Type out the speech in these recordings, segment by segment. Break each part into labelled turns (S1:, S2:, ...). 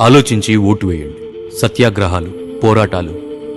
S1: ఆలోచించి ఓటు వేయండి. సత్యాగ్రహాలు పోరాటాలు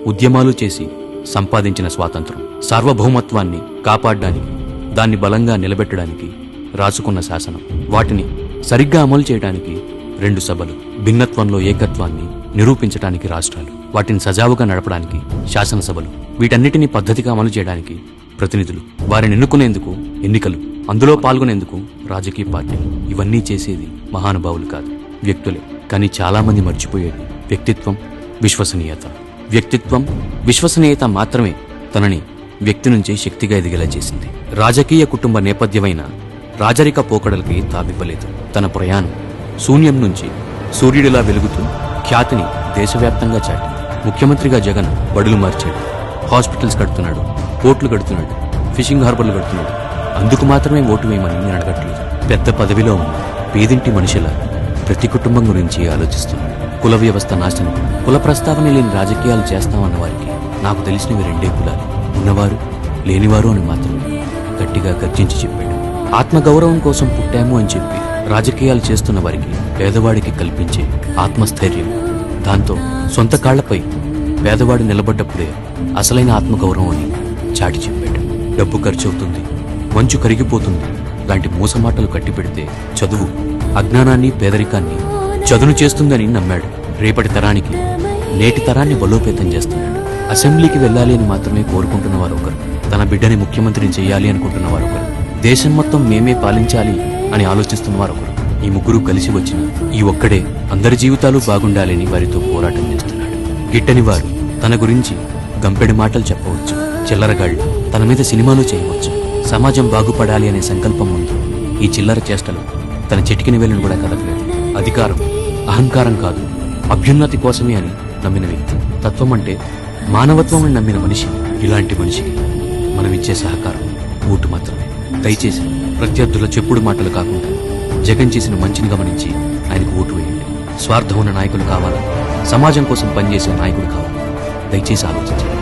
S1: ఉద్యమాలు చేసి సంపాదించిన స్వాతంత్రం. సార్వభౌమత్వాన్ని కాపాడడానికి దాన్ని బలంగా నిలబెట్టడానికి రాసుకున్న శాసనం. వాటిని సరిగ్గా అమలు చేయడానికి రెండు సభలు భిన్నత్వంలో ఏకత్వాన్ని నిరూపించడానికి రాష్ట్రాలు వాటిని సజావుగా నడపడానికి శాసనసభలు వీటన్నిటిని పద్ధతిగా అమలు చేయడానికి ప్రతినిధులు వారిని ఎన్నుకునేందుకు ఎన్నికలు అందులో పాల్గొనేందుకు రాజకీయ పార్టీలు. ఇవన్నీ చేసేది మహానుభావులు కాదు వ్యక్తులే. కానీ చాలామంది మర్చిపోయేది వ్యక్తిత్వం విశ్వసనీయత. వ్యక్తిత్వం విశ్వసనీయత మాత్రమే తనని వ్యక్తి నుంచి శక్తిగా ఎదిగేలా చేసింది. రాజకీయ కుటుంబ నేపథ్యమైన రాజరిక పోకడలకి తావివ్వలేదు. తన ప్రయాణం శూన్యం నుంచి సూర్యుడిలా వెలుగుతూ ఖ్యాతిని దేశవ్యాప్తంగా చాటింది. ముఖ్యమంత్రిగా జగన్ బడులు మార్చాడు. హాస్పిటల్స్ కడుతున్నాడు. పోర్ట్లు కడుతున్నాడు. ఫిషింగ్ హార్బర్లు కడుతున్నాడు. అందుకు మాత్రమే ఓటు వేయమని నేను అడగట్లేదు. పెద్ద పదవిలో ఉన్న పేదింటి మనుషుల ప్రతి కుటుంబం గురించి ఆలోచిస్తుంది. కుల వ్యవస్థ నాశనం. కుల ప్రస్తావన లేని రాజకీయాలు చేస్తామన్న వారికి నాకు తెలిసినవి రెండే కులాలు. ఉన్నవారు లేనివారు అని మాత్రమే గట్టిగా గర్జించి చెప్పాడు. ఆత్మగౌరవం కోసం పుట్టాము అని చెప్పి రాజకీయాలు చేస్తున్న వారికి పేదవాడికి కల్పించే ఆత్మస్థైర్యం. దాంతో సొంత కాళ్ళపై పేదవాడు నిలబడ్డప్పుడే అసలైన ఆత్మగౌరవం అని చాటి చెప్పాడు. డబ్బు ఖర్చవుతుంది. మంచు కరిగిపోతుంది. లాంటి మూసమాటలు కట్టిపెడితే చదువు అజ్ఞానాన్ని పేదరికాన్ని చదును చేస్తుందని నమ్మాడు. రేపటి తరానికి నేటి తరాన్ని బలోపేతం చేస్తున్నాడు. అసెంబ్లీకి వెళ్ళాలి అని మాత్రమే కోరుకుంటున్న వారు ఒకరు తన బిడ్డని ముఖ్యమంత్రిని చేయాలి అనుకుంటున్న వారు ఒకరు దేశం మొత్తం మేమే పాలించాలి అని ఆలోచిస్తున్న వారు ఒకరు ఈ ముగ్గురు కలిసి వచ్చిన ఈ ఒక్కడే అందరి జీవితాలు బాగుండాలని వారితో పోరాటం చేస్తున్నాడు. గిట్టని వారు తన గురించి గంపెడి మాటలు చెప్పవచ్చు చిల్లరగాళ్ళు తన మీద సినిమాలు చేయవచ్చు. సమాజం బాగుపడాలి అనే సంకల్పం ఉంది. ఈ చిల్లర చేష్టలు తన చిటికిన వేలను కూడా కదపలేదు. అధికారం అహంకారం కాదు. అభ్యున్నతి కోసమే అని నమ్మిన వ్యక్తి. తత్వం అంటే మానవత్వం అని నమ్మిన మనిషి ఇలాంటి మనిషికి మనం ఇచ్చే సహకారం ఓటు మాత్రమే. దయచేసి ప్రత్యర్థుల చెప్పుడు మాటలు కాకుండా జగన్ చేసిన మంచిని గమనించి ఆయనకు ఓటు వేయండి. స్వార్థం ఉన్న నాయకులు కావాలి. సమాజం కోసం పనిచేసే నాయకుడు కావాలి. దయచేసి ఆలోచించండి.